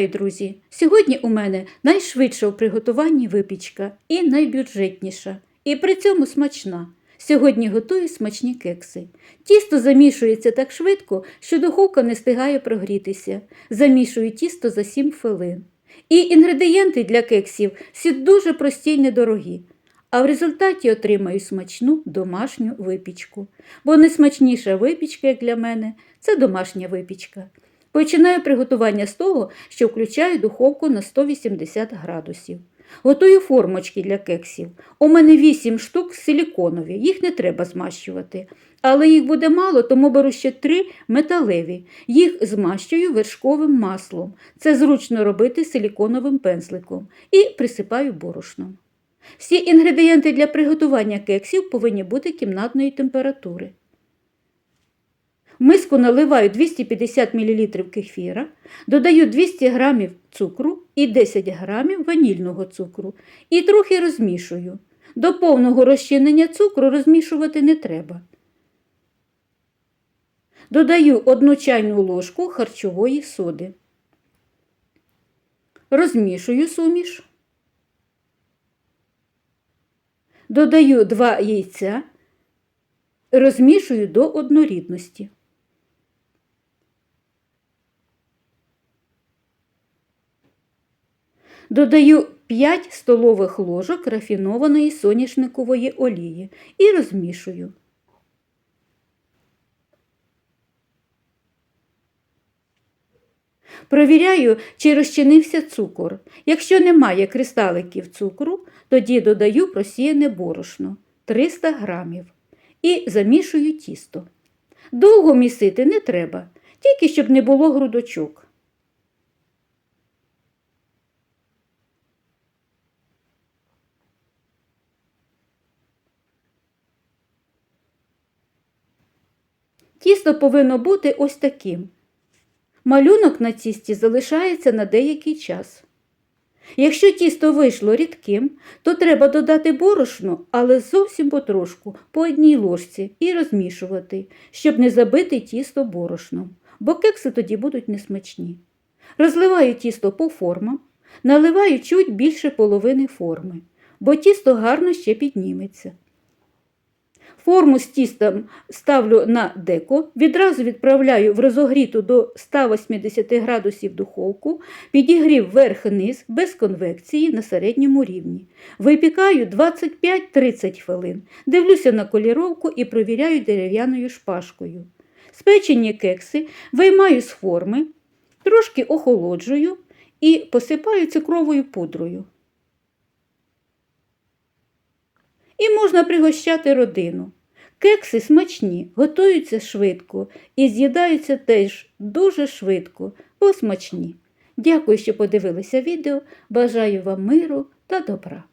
Вітаю, друзі! Сьогодні у мене найшвидша у приготуванні випічка і найбюджетніша, і при цьому смачна. Сьогодні готую смачні кекси. Тісто замішується так швидко, що духовка не встигає прогрітися. Замішую тісто за 7 хвилин. І інгредієнти для кексів всі дуже прості й недорогі. А в результаті отримаю смачну домашню випічку. Бо найсмачніша випічка, як для мене, це домашня випічка. Починаю приготування з того, що включаю духовку на 180 градусів. Готую формочки для кексів. У мене 8 штук силіконові, їх не треба змащувати. Але їх буде мало, тому беру ще 3 металеві. Їх змащую вершковим маслом. Це зручно робити силіконовим пензликом. І присипаю борошном. Всі інгредієнти для приготування кексів повинні бути кімнатної температури. Миску наливаю 250 мл кефіра, додаю 200 г цукру і 10 г ванільного цукру і трохи розмішую. До повного розчинення цукру розмішувати не треба. Додаю 1 чайну ложку харчової соди. Розмішую суміш. Додаю 2 яйця, розмішую до однорідності. Додаю 5 столових ложок рафінованої соняшникової олії і розмішую. Провіряю, чи розчинився цукор. Якщо немає кристаликів цукру, тоді додаю просіяне борошно 300 грамів і замішую тісто. Довго місити не треба, тільки щоб не було грудочок. Тісто повинно бути ось таким. Малюнок на тісті залишається на деякий час. Якщо тісто вийшло рідким, то треба додати борошно, але зовсім потрошку, по одній ложці і розмішувати, щоб не забити тісто борошном, бо кекси тоді будуть несмачні. Розливаю тісто по формам, наливаю чуть більше половини форми, бо тісто гарно ще підніметься. Форму з тістом ставлю на деко, відразу відправляю в розогріту до 180 градусів духовку, підігрів верх-низ без конвекції на середньому рівні. Випікаю 25-30 хвилин, дивлюся на коліровку і провіряю дерев'яною шпажкою. Спечені кекси виймаю з форми, трошки охолоджую і посипаю цукровою пудрою. І можна пригощати родину. Кекси смачні, готуються швидко і з'їдаються теж дуже швидко, бо смачні. Дякую, що подивилися відео. Бажаю вам миру та добра.